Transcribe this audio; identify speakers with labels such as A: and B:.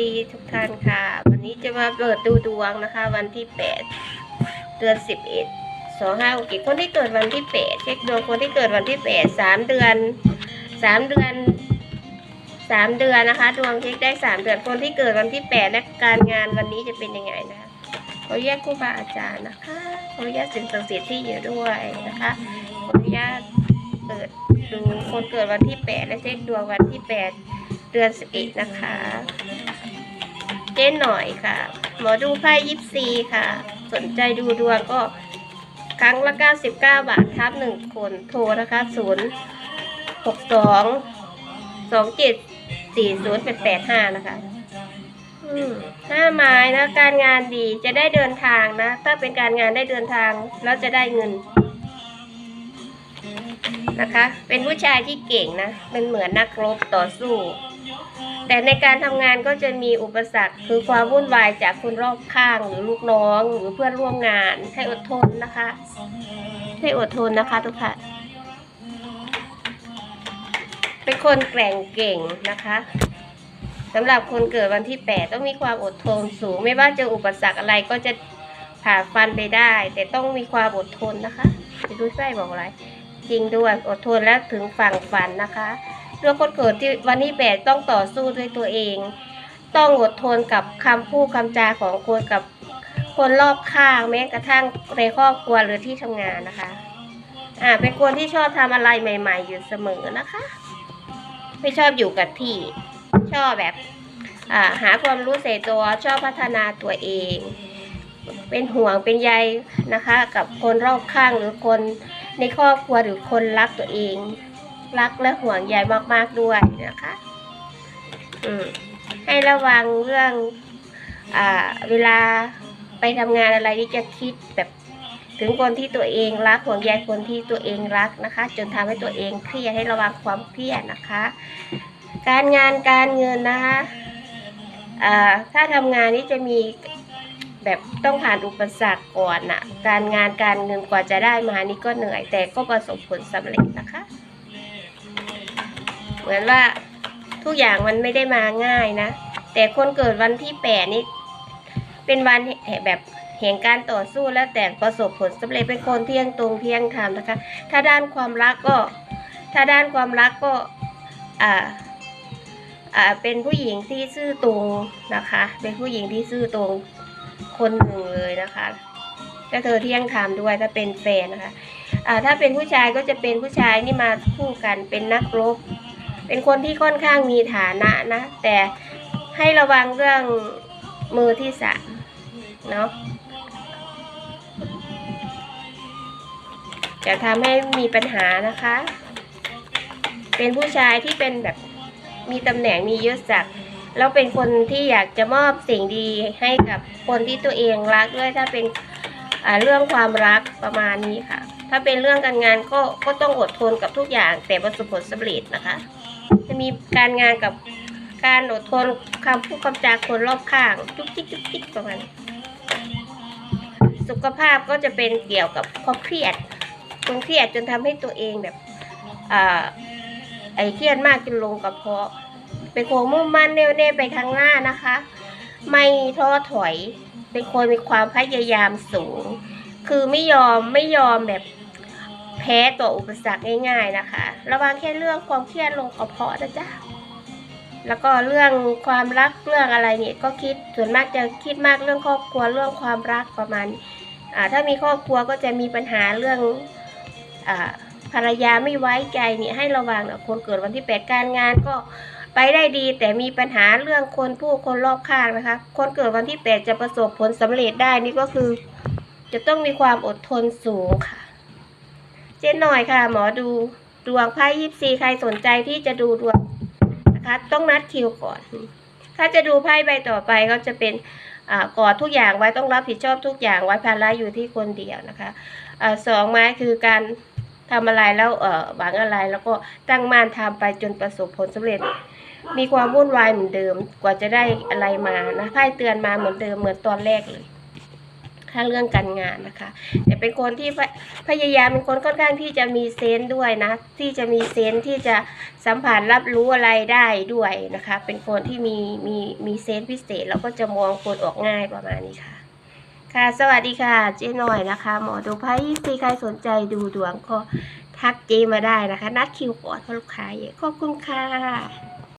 A: ดีทุกท่านค่ะ วันนี้จะมาเปิดดูดวงนะคะ วันที่แปดเดือนสิบเอ็ดสองห้าหกเจ็ดคนที่เกิดวันที่แปดเช็คดวงคนที่เกิดวันที่แปดสามเดือนสามเดือนสามเดือนนะคะ ดวงเช็คได้สามเดือนคนที่เกิดวันที่แปดและการงานวันนี้จะเป็นยังไงนะคะขออนุญาตครูบาอาจารย์นะคะขออนุญาตสิ่งศักดิ์สิทธิ์ที่อยู่ด้วยนะคะขออนุญาตเปิดดูคนเกิดวันที่แปดและเช็คดวงวันที่แปดเดือนสิบเอ็ดนะคะ เจ๊หน่อยค่ะ หมอดูไพ่ยิปซีค่ะ สนใจดูดวงก็ครั้งละ99 บาทครับหนึ่งคนโทรนะคะ 0 6 2 2 7 4 0 8 8 5 นะคะห้าไม้นะการงานดีจะได้เดินทางนะ ถ้าเป็นการงานได้เดินทาง แล้วจะได้เงิน นะคะ เป็นผู้ชายที่เก่งนะเป็นเหมือนนักรบต่อสู้ แต่ในการทำงานก็จะมีอุปสรรคคือความวุ่นวายจากคนรอบข้างหรือลูกน้องหรือเพื่อนร่วมงาน ให้อดทนนะคะ ให้อดทนนะคะทุกท่านเป็นคนแกร่งเก่งนะคะสำหรับคนเกิดวันที่แปดต้องมีความอดทนสูง ไม่ว่าเจออุปสรรคอะไรก็จะผ่าฟันไปได้ แต่ต้องมีความอดทนนะคะจะดูไส้บอกอะไร จริงด้วยอดทนและถึงฝั่งฝันนะคะ เรื่องคนเกิดที่วันที่แปดต้องต่อสู้ด้วยตัวเอง ต้องอดทนกับคำพูดคำจาของคนกับคนรอบข้างแม้กระทั่งในครอบครัวหรือที่ทำงานนะคะ อ่าเป็นคนที่ชอบทำอะไรใหม่ ๆ อยู่เสมอนะคะ ไม่ชอบอยู่กับที่ ชอบแบบอ่าหาความรู้เสตัวชอบพัฒนาตัวเอง เป็นห่วงเป็นใยนะคะ กับคนรอบข้างหรือคนในครอบครัวหรือคนรักตัวเอง รักและห่วงใยมากๆด้วยนะคะให้ระวังเรื่องอเวลาไปทำงานอะไรที่จะคิดแบบถึงคนที่ตัวเองรักห่วงใยคนที่ตัวเองรักนะคะ จนทำให้ตัวเองเครียดให้ระวังความเครียดนะคะ การงานการเงินนะคะถ้าทำงานนี่จะมีแบบต้องผ่านอุปสรรคก่อนน่ะการงานการเงินกว่าจะได้มานี่ก็เหนื่อย แต่ก็ประสบผลสำเร็จนะคะ มือนว่าทุกอย่างมันไม่ได้มาง่ายนะ แต่คนเกิดวันที่แปดนี่เป็นวันแบบแห่งการต่อสู้และแต่ประสบผลสำเร็จเป็นคนเที่ยงตรงเที่ยงธรรมนะคะ ถ้าด้านความรักก็ ถ้าด้านความรักก็อ่าอ่าเป็นผู้หญิงที่ซื่อตรงนะคะ เป็นผู้หญิงที่ซื่อตรงคนหนึ่งเลยนะคะก็เธอเที่ยงธรรมด้วยถ้าเป็นแฟนนะคะอ่าถ้าเป็นผู้ชายก็จะเป็นผู้ชายนี่มาคู่กันเป็นนักรบ เป็นคนที่ค่อนข้างมีฐานะนะ แต่ให้ระวังเรื่องมือที่สามเนาะจะทำให้มีปัญหานะคะ เป็นผู้ชายที่เป็นแบบมีตำแหน่งมียศศักดิ์แล้วเป็นคนที่อยากจะมอบสิ่งดีให้กับคนที่ตัวเองรักด้วยถ้าเป็นเรื่องความรักประมาณนี้ค่ะ ถ้าเป็นเรื่องการงานก็ก็ต้องอดทนกับทุกอย่าง แต่ประสบผลสำเร็จนะคะ จะมีการงานกับการอดทนคำพูดคำจาคนรอบข้างจุกจิกจุกจิกประมาณสุขภาพก็จะเป็นเกี่ยวกับความเครียดความเครียดจนทำให้ตัวเองแบบอ่าไอ้เครียดมากจนลงกระเพาะเป็นคนมุ่งมั่นแน่วแน่ไปข้างหน้านะคะ ไม่ท้อถอย เป็นคนมีความพยายามสูง คือไม่ยอมไม่ยอมแบบ แพ้ต่ออุปสรรคง่ายๆนะคะ ระวังแค่เรื่องความเครียดลงกระเพาะนะจ๊ะแล้วก็เรื่องความรักเรื่องอะไรเนี่ยก็คิดส่วนมากจะคิดมากเรื่องครอบครัวเรื่องความรักประมาณอ่าถ้ามีครอบครัวก็จะมีปัญหาเรื่องอ่าภรรยาไม่ไว้ใจเนี่ยให้ระวังนะคนเกิดวันที่แปดการงานก็ไปได้ดีแต่มีปัญหาเรื่องคนผู้คนรอบข้างนะคะ คนเกิดวันที่แปดจะประสบผลสำเร็จได้นี่ก็คือ จะต้องมีความอดทนสูงค่ะ เจ๊หน่อยค่ะ หมอดูดวงไพ่ยิปซีใครสนใจที่จะดูดวงนะคะ ต้องนัดคิวก่อน ถ้าจะดูไพ่ใบต่อไปก็จะเป็นอ่ากอดทุกอย่างไว้ต้องรับผิดชอบทุกอย่างไว้ภาระอยู่ที่คนเดียวนะคะอ่าสองไม้คือการทำอะไรแล้วเออหวังอะไรแล้วก็ตั้งมั่นทำไปจนประสบผลสำเร็จ มีความวุ่นวายเหมือนเดิมกว่าจะได้อะไรมานะไพ่เตือนมาเหมือนเดิมเหมือนตอนแรกเลย ถ้าเรื่องการงานนะคะ แต่เป็นคนที่พยายามเป็นคนค่อนข้างที่จะมีเซนส์ด้วยนะ ที่จะมีเซนส์ที่จะสัมผัสรับรู้อะไรได้ด้วยนะคะ เป็นคนที่มีมีมีเซนส์พิเศษ แล้วก็จะมองคนออกง่ายประมาณนี้ค่ะ ค่ะ สวัสดีค่ะ เจ๊หน่อยนะคะ หมอดูไพ่ซีใครสนใจดูดวงก็ทักเจมาได้นะคะ นัดคิวก่อนเพราะลูกค้าเยอะขอบคุณค่ะ